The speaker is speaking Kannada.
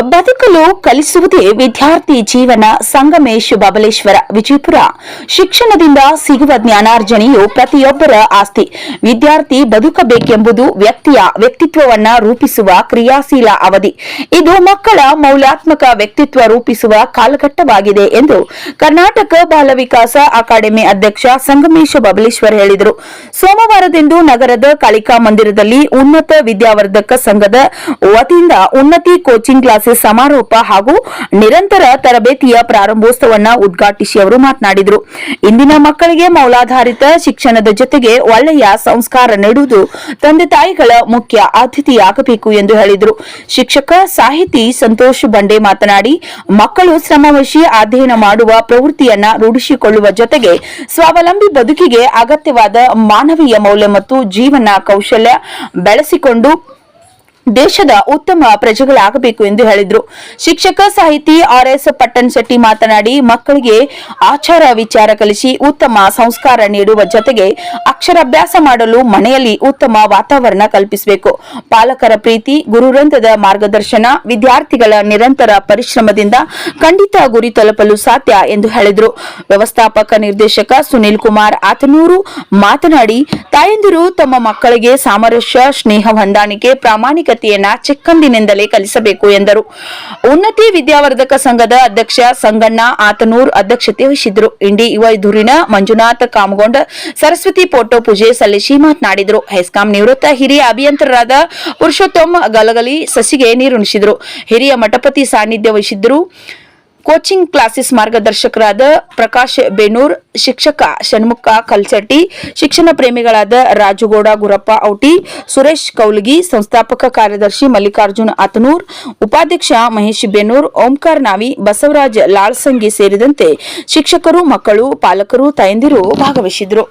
ಬದುಕಲು ಕಲಿಸುವುದೇ ವಿದ್ಯಾರ್ಥಿ ಜೀವನ ಸಂಗಮೇಶ್ ಬಬಲೇಶ್ವರ ವಿಜಯಪುರ. ಶಿಕ್ಷಣದಿಂದ ಸಿಗುವ ಜ್ಞಾನಾರ್ಜನೆಯು ಪ್ರತಿಯೊಬ್ಬರ ಆಸ್ತಿ. ವಿದ್ಯಾರ್ಥಿ ಬದುಕಬೇಕೆಂಬುದು ವ್ಯಕ್ತಿಯ ವ್ಯಕ್ತಿತ್ವವನ್ನ ರೂಪಿಸುವ ಕ್ರಿಯಾಶೀಲ ಅವಧಿ. ಇದು ಮಕ್ಕಳ ಮೌಲ್ಯಾತ್ಮಕ ವ್ಯಕ್ತಿತ್ವ ರೂಪಿಸುವ ಕಾಲಘಟ್ಟವಾಗಿದೆ ಎಂದು ಕರ್ನಾಟಕ ಬಾಲ ವಿಕಾಸ ಅಕಾಡೆಮಿ ಅಧ್ಯಕ್ಷ ಸಂಗಮೇಶ್ ಬಬಲೇಶ್ವರ್ ಹೇಳಿದರು. ಸೋಮವಾರದಂದು ನಗರದ ಕಾಳಿಕಾ ಮಂದಿರದಲ್ಲಿ ಉನ್ನತ ವಿದ್ಯಾವರ್ಧಕ ಸಂಘದ ವತಿಯಿಂದ ಉನ್ನತಿ ಕೋಚಿಂಗ್ ಸಮಾರೋಪ ಹಾಗೂ ನಿರಂತರ ತರಬೇತಿಯ ಪ್ರಾರಂಭೋತ್ಸವವನ್ನು ಉದ್ಘಾಟಿಸಿ ಅವರು ಮಾತನಾಡಿದರು. ಇಂದಿನ ಮಕ್ಕಳಿಗೆ ಮೌಲಾಧಾರಿತ ಶಿಕ್ಷಣದ ಜೊತೆಗೆ ಒಳ್ಳೆಯ ಸಂಸ್ಕಾರ ನೀಡುವುದು ತಂದೆ ತಾಯಿಗಳ ಮುಖ್ಯ ಆದ್ಯತೆಯಾಗಬೇಕು ಎಂದು ಹೇಳಿದರು. ಶಿಕ್ಷಕ ಸಾಹಿತಿ ಸಂತೋಷ್ ಬಂಡೆ ಮಾತನಾಡಿ, ಮಕ್ಕಳು ಶ್ರಮವಶಿ ಅಧ್ಯಯನ ಮಾಡುವ ಪ್ರವೃತ್ತಿಯನ್ನ ರೂಢಿಸಿಕೊಳ್ಳುವ ಜೊತೆಗೆ ಸ್ವಾವಲಂಬಿ ಬದುಕಿಗೆ ಅಗತ್ಯವಾದ ಮಾನವೀಯ ಮೌಲ್ಯ ಮತ್ತು ಜೀವನ ಕೌಶಲ್ಯ ಬೆಳೆಸಿಕೊಂಡು ದೇಶದ ಉತ್ತಮ ಪ್ರಜೆಗಳಾಗಬೇಕು ಎಂದು ಹೇಳಿದ್ರು. ಶಿಕ್ಷಕ ಸಾಹಿತಿ ಆರ್ ಎಸ್ ಪಟ್ಟಣ್ ಶೆಟ್ಟಿ ಮಾತನಾಡಿ, ಮಕ್ಕಳಿಗೆ ಆಚಾರ ವಿಚಾರ ಕಲಿಸಿ ಉತ್ತಮ ಸಂಸ್ಕಾರ ನೀಡುವ ಜೊತೆಗೆ ಅಕ್ಷರಾಭ್ಯಾಸ ಮಾಡಲು ಮನೆಯಲ್ಲಿ ಉತ್ತಮ ವಾತಾವರಣ ಕಲ್ಪಿಸಬೇಕು. ಪಾಲಕರ ಪ್ರೀತಿ ಗುರುರಂಧದ ಮಾರ್ಗದರ್ಶನ, ವಿದ್ಯಾರ್ಥಿಗಳ ನಿರಂತರ ಪರಿಶ್ರಮದಿಂದ ಖಂಡಿತ ಗುರಿ ತಲುಪಲು ಸಾಧ್ಯ ಎಂದು ಹೇಳಿದರು. ವ್ಯವಸ್ಥಾಪಕ ನಿರ್ದೇಶಕ ಸುನೀಲ್ ಕುಮಾರ್ ಆತನೂರು ಮಾತನಾಡಿ, ತಾಯಂದಿರು ತಮ್ಮ ಮಕ್ಕಳಿಗೆ ಸಾಮರಸ್ಯ, ಸ್ನೇಹ ಹೊಂದಾಣಿಕೆ ಪ್ರಾಮಾಣಿಕತೆಯನ್ನ ಚಿಕ್ಕಂದಿನಿಂದಲೇ ಕಲಿಸಬೇಕು ಎಂದರು. ಉನ್ನತಿ ವಿದ್ಯಾವರ್ಧಕ ಸಂಘದ ಅಧ್ಯಕ್ಷ ಸಂಗಣ್ಣ ಆತನೂರ್ ಅಧ್ಯಕ್ಷತೆ ವಹಿಸಿದ್ರು ಇಂಡಿ ಯುವ ಧುರಿನ ಮಂಜುನಾಥ್ ಕಾಮಗೊಂಡ ಸರಸ್ವತಿ ಫೋಟೋ ಪೂಜೆ ಸಲ್ಲಿಸಿ ಮಾತನಾಡಿದರು. ಹೆಸ್ಕಾಂ ನಿವೃತ್ತ ಹಿರಿಯ ಅಭಿಯಂತರರಾದ ಪುರುಷೋತ್ತಮ್ ಗಲಗಲಿ ಸಸಿಗೆ ನೀರುಣಿಸಿದರು. ಹಿರಿಯ ಮಠಪತಿ ಸಾನ್ನಿಧ್ಯ ವಹಿಸಿದ್ರು ಕೋಚಿಂಗ್ ಕ್ಲಾಸಸ್ ಮಾರ್ಗದರ್ಶಕರಾದ ಪ್ರಕಾಶ್ ಬೇನೂರ್, ಶಿಕ್ಷಕ ಷಣ್ಮುಖ ಕಲ್ಸಟ್ಟಿ, ಶಿಕ್ಷಣ ಪ್ರೇಮಿಗಳಾದ ರಾಜುಗೌಡ ಗುರಪ್ಪ ಔಟಿ, ಸುರೇಶ್ ಕೌಲ್ಗಿ, ಸಂಸ್ಥಾಪಕ ಕಾರ್ಯದರ್ಶಿ ಮಲ್ಲಿಕಾರ್ಜುನ್ ಅತನೂರ್ ಉಪಾಧ್ಯಕ್ಷ ಮಹೇಶ್ ಬೇನೂರ್, ಓಂಕಾರ್ ನಾವಿ, ಬಸವರಾಜ್ ಲಾಳ್ಸಂಗಿ ಸೇರಿದಂತೆ ಶಿಕ್ಷಕರು, ಮಕ್ಕಳು, ಪಾಲಕರು, ತಾಯಂದಿರು ಭಾಗವಹಿಸಿದ್ರು